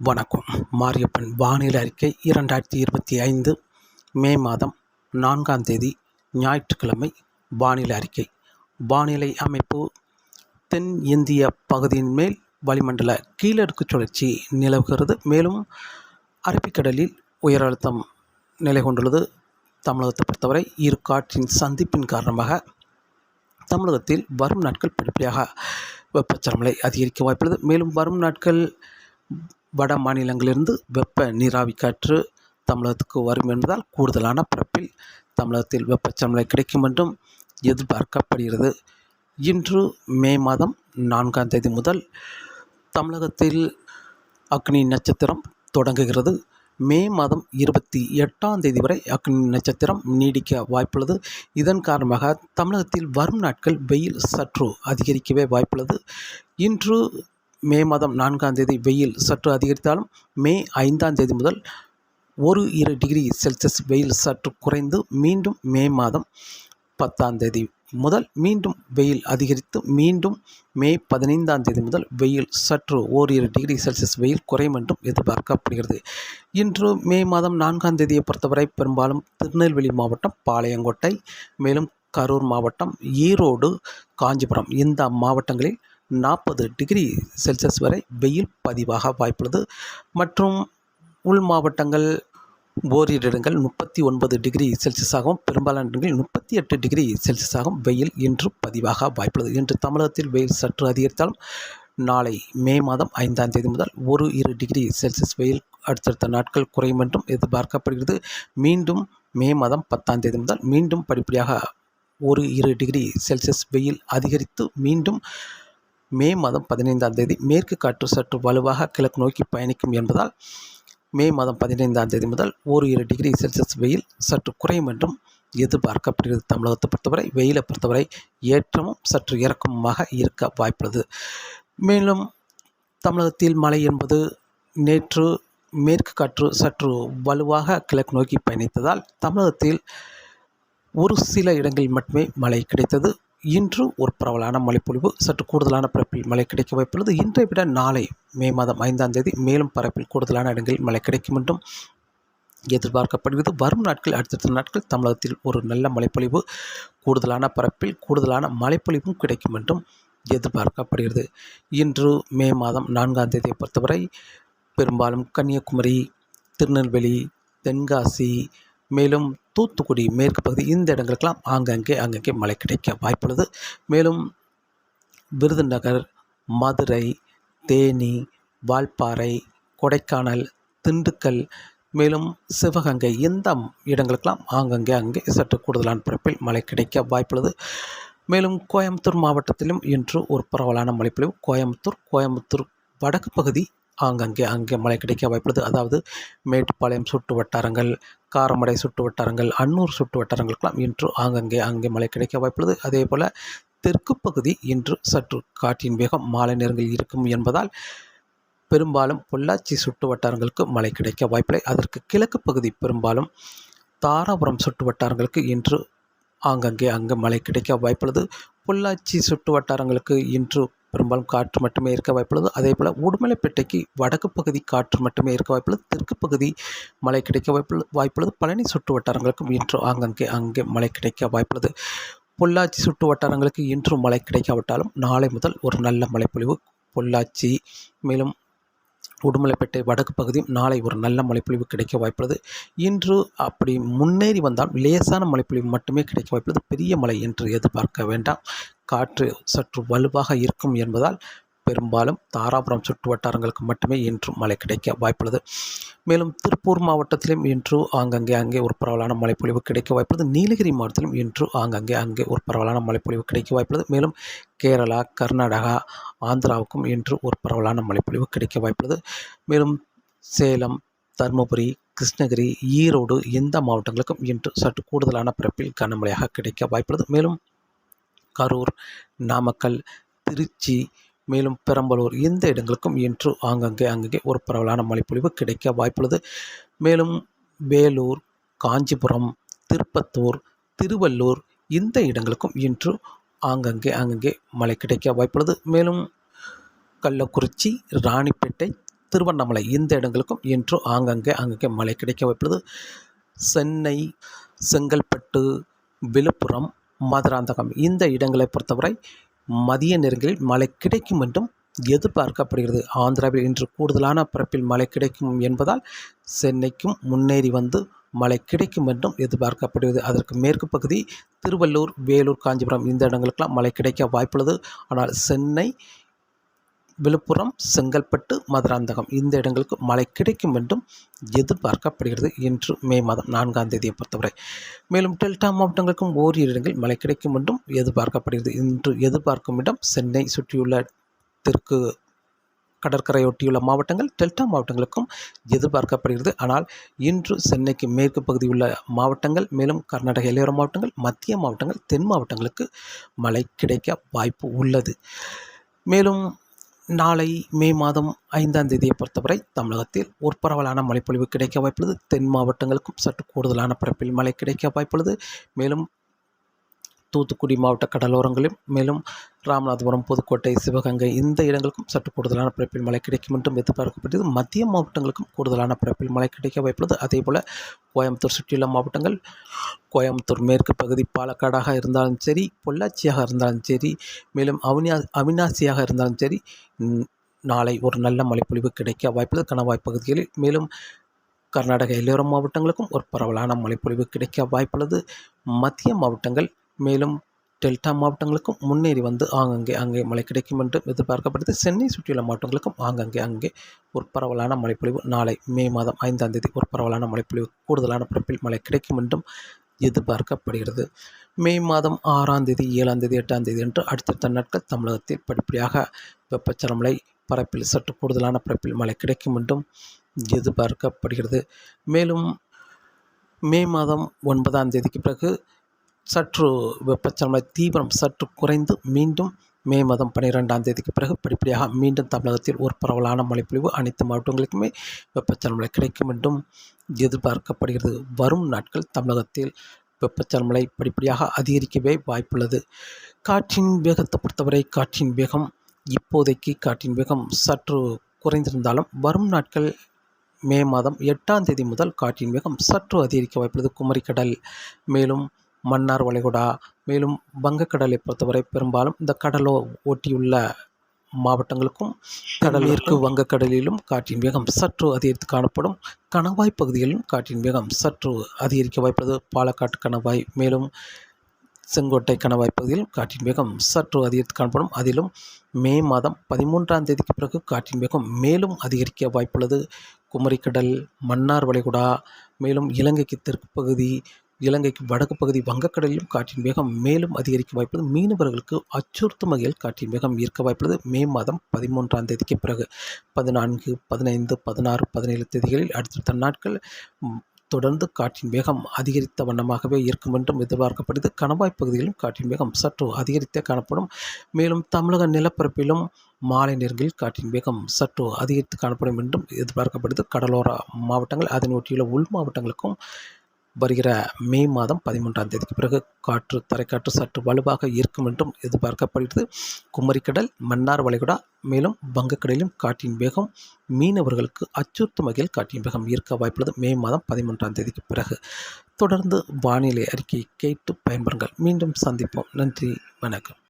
வணக்கம். மாரியப்பன் வானிலை அறிக்கை இரண்டாயிரத்தி இருபத்தி ஐந்து மே மாதம் நான்காம் தேதி ஞாயிற்றுக்கிழமை வானிலை அறிக்கை. வானிலை அமைப்பு தென் இந்திய பகுதியின் மேல் வளிமண்டல கீழடுக்கு சுழற்சி நிலவுகிறது. மேலும் அரபிக்கடலில் உயர் அழுத்தம் நிலை கொண்டுள்ளது. தமிழகத்தை பொறுத்தவரை இரு காற்றின் சந்திப்பின் காரணமாக தமிழகத்தில் வரும் நாட்கள் படிப்படியாக வெப்பச்சலமலை அதிகரிக்க வாய்ப்புள்ளது. மேலும் வரும் நாட்கள் வட மாநிலங்களிலிருந்து வெப்ப நீராவி காற்று தமிழகத்துக்கு வரும் என்பதால் கூடுதலான பரப்பில் தமிழகத்தில் வெப்பச்சமலை கிடைக்கும் என்றும் எதிர்பார்க்கப்படுகிறது. இன்று மே மாதம் நான்காம் தேதி முதல் தமிழகத்தில் அக்னி நட்சத்திரம் தொடங்குகிறது. மே மாதம் இருபத்தி எட்டாம் தேதி வரை அக்னி நட்சத்திரம் நீடிக்க வாய்ப்புள்ளது. இதன் காரணமாக தமிழகத்தில் வரும் நாட்கள் வெயில் சற்று அதிகரிக்கவே வாய்ப்புள்ளது. இன்று மே மாதம் நான்காம் தேதி வெயில் சற்று அதிகரித்தாலும் மே ஐந்தாம் தேதி முதல் ஒரு இரு டிகிரி செல்சியஸ் வெயில் சற்று குறைந்து மீண்டும் மே மாதம் பத்தாம் தேதி முதல் மீண்டும் வெயில் அதிகரித்து மீண்டும் மே பதினைந்தாம் தேதி முதல் வெயில் சற்று ஓரிரு டிகிரி செல்சியஸ் வெயில் குறையும் என்றும் எதிர்பார்க்கப்படுகிறது. இன்று மே மாதம் நான்காம் தேதியை பொறுத்தவரை பெரும்பாலும் திருநெல்வேலி மாவட்டம் பாளையங்கோட்டை மேலும் கரூர் மாவட்டம் ஈரோடு காஞ்சிபுரம் இந்த மாவட்டங்களில் நாற்பது டிகிரி செல்சியஸ் வரை வெயில் பதிவாக வாய்ப்புள்ளது. மற்றும் உள் மாவட்டங்கள் ஓரிரு இடங்கள் முப்பத்தி ஒன்பது டிகிரி செல்சியஸாகவும் பெரும்பாலான இடங்களில் முப்பத்தி எட்டு டிகிரி செல்சியஸாகவும் வெயில் இன்று பதிவாக வாய்ப்புள்ளது. இன்று தமிழகத்தில் வெயில் சற்று அதிகரித்தாலும் நாளை மே மாதம் ஐந்தாம் தேதி முதல் ஒரு இரு டிகிரி செல்சியஸ் வெயில் அடுத்தடுத்த நாட்கள் குறையும் என்றும் எதிர்பார்க்கப்படுகிறது. மீண்டும் மே மாதம் பத்தாம் தேதி முதல் மீண்டும் படிப்படியாக ஒரு இரு டிகிரி செல்சியஸ் வெயில் அதிகரித்து மீண்டும் மே மாதம் பதினைந்தாம் தேதி மேற்கு காற்று சற்று வலுவாக கிழக்கு நோக்கி பயணிக்கும் என்பதால் மே மாதம் பதினைந்தாம் தேதி முதல் ஒரு இரு டிகிரி செல்சியஸ் வெயில் சற்று குறையும் என்றும் எதிர்பார்க்கப்படுகிறது. தமிழகத்தை பொறுத்தவரை வெயிலை பொறுத்தவரை ஏற்றமும் சற்று இறக்கமுமாக இருக்க வாய்ப்புள்ளது. மேலும் தமிழகத்தில் மழை என்பது நேற்று மேற்கு காற்று சற்று வலுவாக கிழக்கு நோக்கி பயணித்ததால் தமிழகத்தில் ஒரு சில இடங்களில் மட்டுமே மழை கிடைத்தது. இன்று ஒரு பரவலான மழைப்பொழிவு சற்று கூடுதலான பரப்பில் மழை கிடைக்க வாய்ப்புள்ளது. இன்றை விட நாளை மே மாதம் ஐந்தாம் தேதி மேலும் பரப்பில் கூடுதலான இடங்களில் மழை கிடைக்கும் என்றும் எதிர்பார்க்கப்படுகிறது. வரும் நாட்கள் அடுத்தடுத்த நாட்கள் தமிழகத்தில் ஒரு நல்ல மழைப்பொழிவு கூடுதலான பரப்பில் கூடுதலான மழைப்பொழிவும் கிடைக்கும் என்றும் எதிர்பார்க்கப்படுகிறது. இன்று மே மாதம் நான்காம் தேதியை பொறுத்தவரை பெரும்பாலும் கன்னியாகுமரி திருநெல்வேலி தென்காசி மேலும் தூத்துக்குடி மேற்கு பகுதி இந்த இடங்களுக்கெல்லாம் ஆங்கங்கே அங்கங்கே மழை கிடைக்க வாய்ப்புள்ளது. மேலும் விருதுநகர் மதுரை தேனி வால்பாறை கொடைக்கானல் திண்டுக்கல் மேலும் சிவகங்கை இந்த இடங்களுக்கெல்லாம் ஆங்கங்கே அங்கே சற்று கூடுதலான பரப்பில் மழை கிடைக்க வாய்ப்புள்ளது. மேலும் கோயம்புத்தூர் மாவட்டத்திலும் இன்று ஒரு பரவலான மழைப்பொழிவு கோயம்புத்தூர் கோயம்புத்தூர் வடக்கு பகுதி ஆங்கங்கே அங்கே மழை கிடைக்க வாய்ப்புள்ளது. அதாவது மேட்டுப்பாளையம் சுட்டு வட்டாரங்கள் காரமடை சுட்டு வட்டாரங்கள் அன்னூர் சுட்டு வட்டாரங்களுக்கெல்லாம் இன்று ஆங்கங்கே அங்கே மழை கிடைக்க வாய்ப்புள்ளது. அதே போல் தெற்கு பகுதி இன்று சற்று காற்றின் வேகம் மாலை நேரங்களில் இருக்கும் என்பதால் பெரும்பாலும் பொள்ளாச்சி சுட்டு வட்டாரங்களுக்கு மழை கிடைக்க வாய்ப்பில்லை. அதற்கு கிழக்கு பகுதி பெரும்பாலும் தாராபுரம் சுட்டு வட்டாரங்களுக்கு இன்று ஆங்கங்கே அங்கே மழை கிடைக்க வாய்ப்புள்ளது. பொள்ளாச்சி சுட்டு வட்டாரங்களுக்கு இன்று பெரும்பாலும் காற்று மட்டுமே இருக்க வாய்ப்புள்ளது. அதே போல் உடுமலைப்பேட்டைக்கு வடக்கு பகுதி காற்று மட்டுமே இருக்க வாய்ப்புள்ளது. தெற்கு பகுதி மழை கிடைக்க வாய்ப்புள்ளது வாய்ப்புள்ளது. பழனி சுற்று வட்டாரங்களுக்கும் இன்று ஆங்கங்கே அங்கே மழை கிடைக்க வாய்ப்புள்ளது. பொள்ளாச்சி சுற்று வட்டாரங்களுக்கு இன்றும் மழை கிடைக்காவிட்டாலும் நாளை முதல் ஒரு நல்ல மழைப்பொழிவு. பொள்ளாச்சி மேலும் உடுமலைப்பேட்டை வடக்கு பகுதியும் நாளை ஒரு நல்ல மழைப்பொழிவு கிடைக்க வாய்ப்புள்ளது. இன்று அப்படி முன்னேறி வந்தால் லேசான மழைப்பொழிவு மட்டுமே கிடைக்க வாய்ப்புள்ளது. பெரிய மழை என்று எதிர்பார்க்க வேண்டாம். காற்று சற்று வலுவாக இருக்கும் என்பதால் பெரும்பாலும் தாராபுரம் சுற்று வட்டாரங்களுக்கு மட்டுமே இன்று மழை கிடைக்க வாய்ப்புள்ளது. மேலும் திருப்பூர் மாவட்டத்திலும் இன்று ஆங்கங்கே அங்கே ஒரு பரவலான மழைப்பொழிவு கிடைக்க வாய்ப்புள்ளது. நீலகிரி மாவட்டத்திலும் இன்று ஆங்கங்கே அங்கே ஒரு பரவலான மழைப்பொழிவு கிடைக்க வாய்ப்புள்ளது. மேலும் கேரளா கர்நாடகா ஆந்திராவுக்கும் இன்று ஒரு பரவலான மழைப்பொழிவு கிடைக்க வாய்ப்புள்ளது. மேலும் சேலம் தருமபுரி கிருஷ்ணகிரி ஈரோடு இந்த மாவட்டங்களுக்கும் இன்று சற்று கூடுதலான பிறப்பில் கனமழையாக கிடைக்க வாய்ப்புள்ளது. மேலும் கரூர் நாமக்கல் திருச்சி மேலும் பெரம்பலூர் இந்த இடங்களுக்கும் இன்று ஆங்கங்கே அங்கங்கே ஒரு பரவலான மழைப்பொழிவு கிடைக்க வாய்ப்புள்ளது. மேலும் வேலூர் காஞ்சிபுரம் திருப்பத்தூர் திருவள்ளூர் இந்த இடங்களுக்கும் இன்று ஆங்கங்கே அங்கங்கே மழை கிடைக்க வாய்ப்புள்ளது. மேலும் கள்ளக்குறிச்சி ராணிப்பேட்டை திருவண்ணாமலை இந்த இடங்களுக்கும் இன்று ஆங்கங்கே அங்கங்கே மழை கிடைக்க வாய்ப்புள்ளது. சென்னை செங்கல்பட்டு விழுப்புரம் மதுராந்தகம். இந்த இடங்களை பொறுத்தவரை மதிய நேரங்களில் மழை கிடைக்கும் என்றும் எதிர்பார்க்கப்படுகிறது. ஆந்திராவில் இன்று கூடுதலான பரப்பில் மழை கிடைக்கும் என்பதால் சென்னைக்கும் முன்னேறி வந்து மழை கிடைக்கும் என்றும் எதிர்பார்க்கப்படுகிறது. அதற்கு மேற்கு பகுதி திருவள்ளூர் வேலூர் காஞ்சிபுரம் இந்த இடங்களுக்கெல்லாம் மழை கிடைக்க வாய்ப்புள்ளது. ஆனால் சென்னை விழுப்புரம் செங்கல்பட்டு மதுராந்தகம். இந்த இடங்களுக்கு மழை கிடைக்கும் என்றும் எதிர்பார்க்கப்படுகிறது இன்று மே மாதம் நான்காம் தேதியை பொறுத்தவரை. மேலும் டெல்டா மாவட்டங்களுக்கும் ஓரிரு இடங்களில் மழை கிடைக்கும் என்றும் எதிர்பார்க்கப்படுகிறது. இன்று எதிர்பார்க்கும் இடம் சென்னை சுற்றியுள்ள தெற்கு கடற்கரையொட்டியுள்ள மாவட்டங்கள் டெல்டா மாவட்டங்களுக்கும் எதிர்பார்க்கப்படுகிறது. ஆனால் இன்று சென்னைக்கு மேற்கு பகுதி உள்ள மாவட்டங்கள் மேலும் கர்நாடக இளையோர மாவட்டங்கள் மத்திய மாவட்டங்கள் தென் மாவட்டங்களுக்கு மழை கிடைக்க வாய்ப்பு உள்ளது. மேலும் நாளை மே மாதம் ஐந்தாம் தேதியை பொறுத்தவரை தமிழகத்தில் ஒரு பரவலான மழைப்பொழிவு கிடைக்க வாய்ப்புள்ளது. தென் மாவட்டங்களுக்கும் சற்று கூடுதலான பரப்பில் மழை கிடைக்க வாய்ப்புள்ளது. மேலும் தூத்துக்குடி மாவட்ட கடலோரங்களிலும் மேலும் ராமநாதபுரம் புதுக்கோட்டை சிவகங்கை இந்த இடங்களுக்கும் சற்று கூடுதலான பரப்பில் மழை கிடைக்கும் என்றும் எதிர்பார்க்கப்பட்டது மத்திய மாவட்டங்களுக்கும் கூடுதலான பரப்பில் மழை கிடைக்க வாய்ப்புள்ளது. அதேபோல் கோயம்புத்தூர் சுற்றியுள்ள மாவட்டங்கள் கோயம்புத்தூர் மேற்கு பகுதி பாலக்காடாக இருந்தாலும் சரி பொள்ளாச்சியாக இருந்தாலும் சரி மேலும் அவினா அவினாசியாக இருந்தாலும் சரி நாளை ஒரு நல்ல மழைப்பொழிவு கிடைக்க வாய்ப்புள்ளது. கணவாய் பகுதிகளில் மேலும் கர்நாடக எல்லையோர மாவட்டங்களுக்கும் ஒரு பரவலான மழைப்பொழிவு கிடைக்க வாய்ப்புள்ளது. மத்திய மாவட்டங்கள் மேலும் டெல்டா மாவட்டங்களுக்கும் முன்னேறி வந்து ஆங்கங்கே அங்கே மழை கிடைக்கும் என்று எதிர்பார்க்கப்படுது. சென்னை சுற்றியுள்ள மாவட்டங்களுக்கும் ஆங்கங்கே அங்கே ஒரு பரவலான மழைப்பொழிவு. நாளை மே மாதம் ஐந்தாம் தேதி ஒரு பரவலான மழைப்பொழிவு. கூடுதலான பரப்பில் மழை கிடைக்கும் என்றும் எதிர்பார்க்கப்படுகிறது. மே மாதம் ஆறாம் தேதி ஏழாம் தேதி எட்டாம் தேதி என்று அடுத்தடுத்த நாட்கள் தமிழகத்தில் படிப்படியாக வெப்பச்சலமலை பரப்பில் சற்று கூடுதலான பரப்பில் மழை கிடைக்கும் என்றும் எதிர்பார்க்கப்படுகிறது. மேலும் மே மாதம் ஒன்பதாம் தேதிக்கு பிறகு சற்று வெப்பச்சலன தீவிரம் சற்று குறைந்து மீண்டும் மே மாதம் பன்னிரெண்டாம் தேதிக்கு பிறகு படிப்படியாக மீண்டும் தமிழகத்தில் ஒரு பரவலான மழைப்பொழிவு அனைத்து மாவட்டங்களுக்குமே வெப்பச்சலமலை கிடைக்கும் என்றும் எதிர்பார்க்கப்படுகிறது. வரும் நாட்கள் தமிழகத்தில் வெப்பச்சலமலை படிப்படியாக அதிகரிக்கவே வாய்ப்புள்ளது. காற்றின் வேகத்தை பொறுத்தவரை காற்றின் வேகம் இப்போதைக்கு காற்றின் வேகம் சற்று குறைந்திருந்தாலும் வரும் நாட்கள் மே மாதம் எட்டாம் தேதி முதல் காற்றின் வேகம் சற்று அதிகரிக்க வாய்ப்புள்ளது. குமரிக்கடல் மேலும் மன்னார் வளைகுடா. மேலும் வங்கக்கடலை பொறுத்தவரை பெரும்பாலும் இந்த கடலோ ஒட்டியுள்ள மாவட்டங்களுக்கும் கடலிற்கு வங்கக்கடலிலும் காற்றின் வேகம் சற்று அதிகரித்து காணப்படும். கணவாய் பகுதிகளிலும் காற்றின் வேகம் சற்று அதிகரிக்க வாய்ப்பது பாலக்காட்டு கணவாய். மேலும் செங்கோட்டை கணவாய் பகுதியில் காற்றின் வேகம் சற்று அதிகரித்து காணப்படும். அதிலும் மே மாதம் பதிமூன்றாம் தேதிக்கு பிறகு காற்றின் வேகம் மேலும் அதிகரிக்க வாய்ப்புள்ளது. குமரிக்கடல் மன்னார் வளைகுடா மேலும் இலங்கைக்கு தெற்கு பகுதி இலங்கைக்கு வடக்கு பகுதி வங்கக்கடலிலும் காற்றின் வேகம் மேலும் அதிகரிக்க வாய்ப்புள்ளது மீனவர்களுக்கு அச்சுறுத்தும் வகையில் காற்றின் வேகம் ஈர்க்க வாய்ப்புள்ளது. மே மாதம் பதிமூன்றாம் தேதிக்கு பிறகு பதினான்கு பதினைந்து பதினாறு பதினேழு தேதிகளில் அடுத்தடுத்த நாட்கள் தொடர்ந்து காற்றின் வேகம் அதிகரித்த வண்ணமாகவே இருக்கும் என்றும் எதிர்பார்க்கப்படுது. கணவாய் பகுதியிலும் காற்றின் வேகம் சற்று அதிகரித்தே காணப்படும். மேலும் தமிழக நிலப்பரப்பிலும் மாலை நேரங்களில் காற்றின் வேகம் சற்று அதிகரித்து காணப்படும் என்றும் எதிர்பார்க்கப்படுது. கடலோர மாவட்டங்கள் அதனை ஒட்டியுள்ள உள் மாவட்டங்களுக்கும் வருகிற மே மாதம் பதிமூன்றாம் தேதிக்கு பிறகு காற்று தரைக்காற்று சற்று வலுவாக இருக்கும் என்றும் எதிர்பார்க்கப்படுகிறது. குமரிக்கடல் மன்னார் வளைகுடா மேலும் வங்கக்கடலிலும் காற்றின் வேகம் மீனவர்களுக்கு அச்சுறுத்தும் வகையில் காற்றின் வேகம் ஈர்க்க வாய்ப்புள்ளது மே மாதம் பதிமூன்றாம் தேதிக்கு பிறகு. தொடர்ந்து வானிலை அறிக்கையை கேட்டு பயன்பெறுங்கள். மீண்டும் சந்திப்போம். நன்றி வணக்கம்.